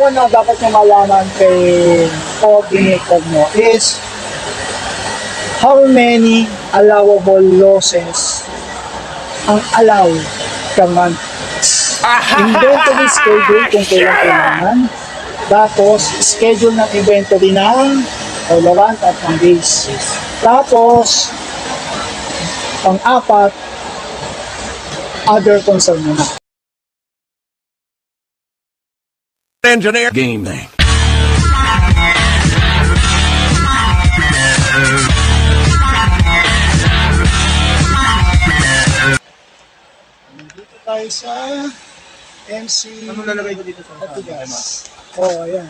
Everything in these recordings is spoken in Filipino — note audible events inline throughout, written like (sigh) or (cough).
one na dapat nyo malaman kay coordinator mo is how many allowable losses ang allow per month. Inventory schedule kung kailan kailangan. Tapos, schedule ng inventory ng tolerant at ng days. Tapos, pang-apat, other concern mo na. Engineer game thing. Dito tayo sa MC Ano lalagay ko dito sa Matigas. Oo, oh, ayan.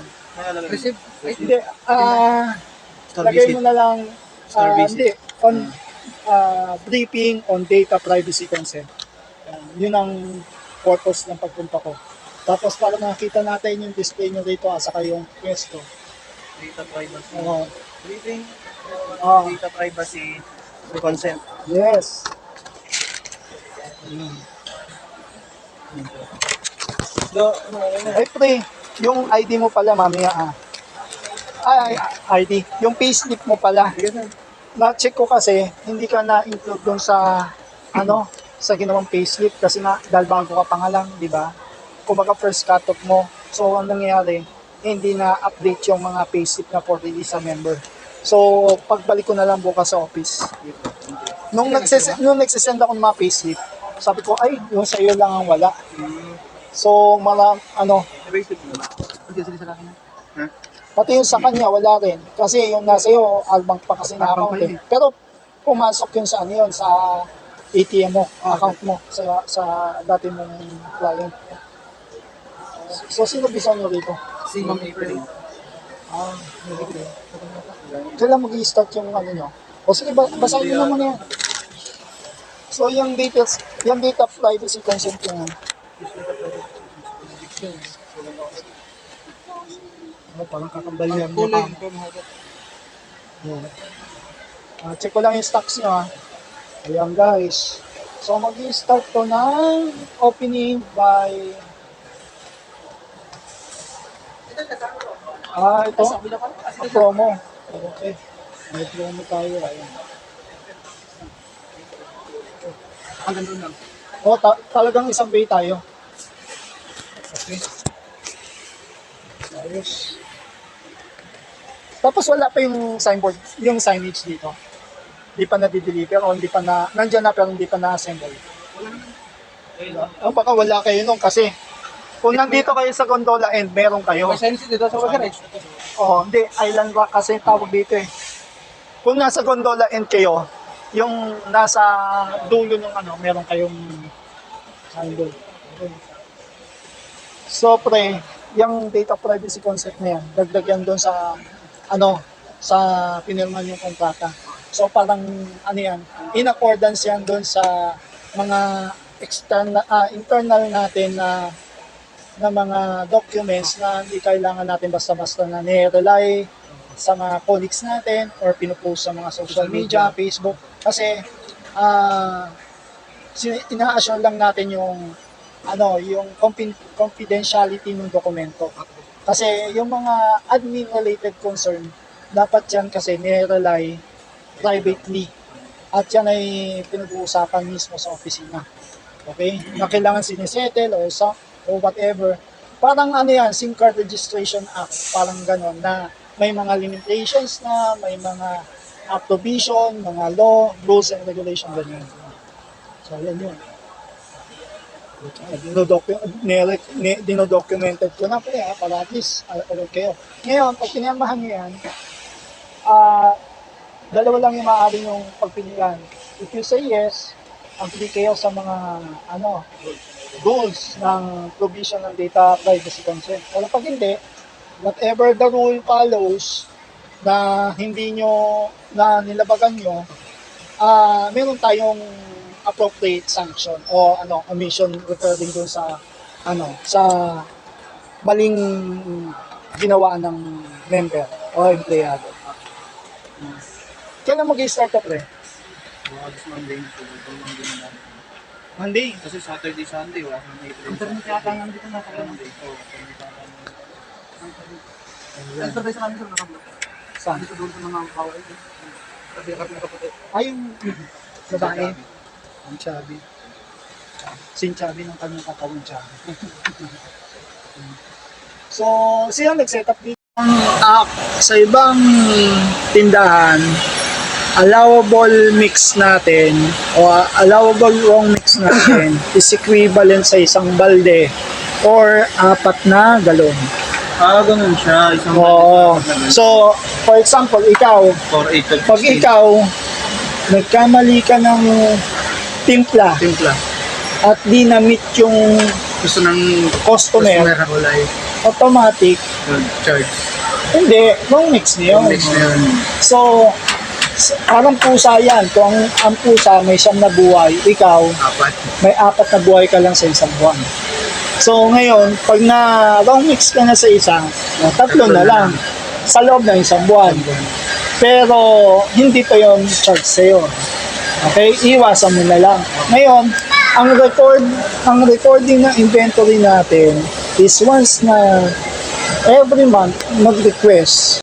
Receive. Hindi, ah, lagay mo na lang, ah, hindi, on ah, briefing on data privacy consent. Ayan, yun ang purpose ng pagpunta ko. Tapos para makita natin yung display nyo dito at saka yung pwesto. Data privacy. Oo. Briefing. Ah. Data privacy. Consent. Yes. Do, Ay, pre, yung ID mo pala mamaya ah. Ay, ID. Yung payslip mo pala. Na-check ko kasi, hindi ka na-include dun sa, ano, sa ginawang payslip kasi na, dahil bago ka pa nga lang, di ba? Kumbaga first cut-off mo. So, ang nangyayari, hindi na-update yung mga payslip na for release sa member. So, pagbalik ko na lang bukas sa office. Nung, nagses nung nagsisend ako ng mga payslip, sabi ko, ay, yung sa iyo lang ang wala. So, mara, ano? Pati yung sa kanya, wala rin. Kasi yung nasa iyo, albank pa kasi na account eh. yun Pero pumasok yun sa ano yun, sa ATM mo, Ah, account mo, sa, sa dati mong client. So, sino bisa nyo rito? Si Ma'am April. Ah, okay. Kailan mag-i-start yung ano nyo? O sige, ba- basahin mo naman yan. So, yung details, yung data privacy consent yung Oh, parang kakambal yan. Kulay. Ah, check ko lang yung stocks nyo ha. Ayan guys. So mag start to ng opening by... Ah, ito. Ang promo. Okay. May promo tayo. Ayan. Hanggang doon lang. Oh, ta- talagang isang bay tayo. Okay. Ayos. Tapos wala pa yung signboard, yung signage dito. Hindi pa na-deliver o hindi pa na, nandyan na pero hindi pa na-assemble. Oh, baka wala kayo nung kasi kung nandito kayo sa gondola end, meron kayo. May sense dito sa garage. Oo, hindi, island rock kasi tawag dito eh. Kung nasa gondola end kayo, yung nasa dulo ng ano, meron kayong. Okay. So pre, yung data privacy concept na yan, dagdag yan doon sa ano, sa pinirman yung kontrata. So parang ano yan, in accordance yan doon sa mga external, ah, internal natin na na mga documents na hindi kailangan natin basta-basta na nire-rely sa mga colleagues natin or pinupost sa mga social media, Facebook. Kasi sin- ina-assure lang natin yung ano, yung confi- confidentiality ng dokumento. Kasi yung mga admin-related concern, dapat yan kasi nire-rely privately. At yan ay pinag-uusapan mismo sa opisina. Okay? Na kailangan sinisettle o sa o whatever. Parang ano yan, SIM card registration act, parang ganon na may mga limitations na, may mga uh, provision, mga law, rules and regulation ganyan. So yan yun. Dinodocumented ko na yan para at least uh, alam kayo. Ngayon, pag pinamahan yan, ah dalawa lang yung maaari yung pagpilian. If you say yes, agree kayo sa mga ano rules ng provision ng data privacy consent. Pero pag hindi, whatever the rule follows na hindi nyo, na nilabagan nyo, ah meron tayong appropriate sanction o ano omission referring dun sa ano sa maling ginawa ng member o empleyado. Kailan mag-start up eh? August Monday. Na lang. Monday. Kasi Saturday, Sunday, wala kang April. Internet yata nga dito na Monday. Oh, Sunday, Sunday. Exercise namin sir, nakablock. Saan? Dito doon sa mga kawal. Kasi kami nakaputi. Ay, yung babae. Ang chubby. Sin chubby ng kanyang katawan chubby. (laughs) so, sila nag-set up dito ng app sa ibang tindahan allowable mix natin o allowable wrong mix natin (coughs) is equivalent sa isang balde or apat na galon. Ah, ganun siya. Isang Oo. So, for example, ikaw, 4, 8, pag ikaw, nagkamali ka ng timpla Timpla. at di na-meet yung Gusto ng customer, customer automatic, charge. hindi, wrong mix na yun. Mix na yun. So, parang pusa yan. Kung ang pusa may siyam na buhay, ikaw, Apat. may apat na buhay ka lang sa isang buwan. So, ngayon, pag na wrong mix ka na sa isa, tatlo na lang sa loob ng isang buwan. Pero, hindi pa yon charge sa'yo. Okay? Iwasan mo na lang. Ngayon, ang record, ang recording ng inventory natin is once na every month mag-request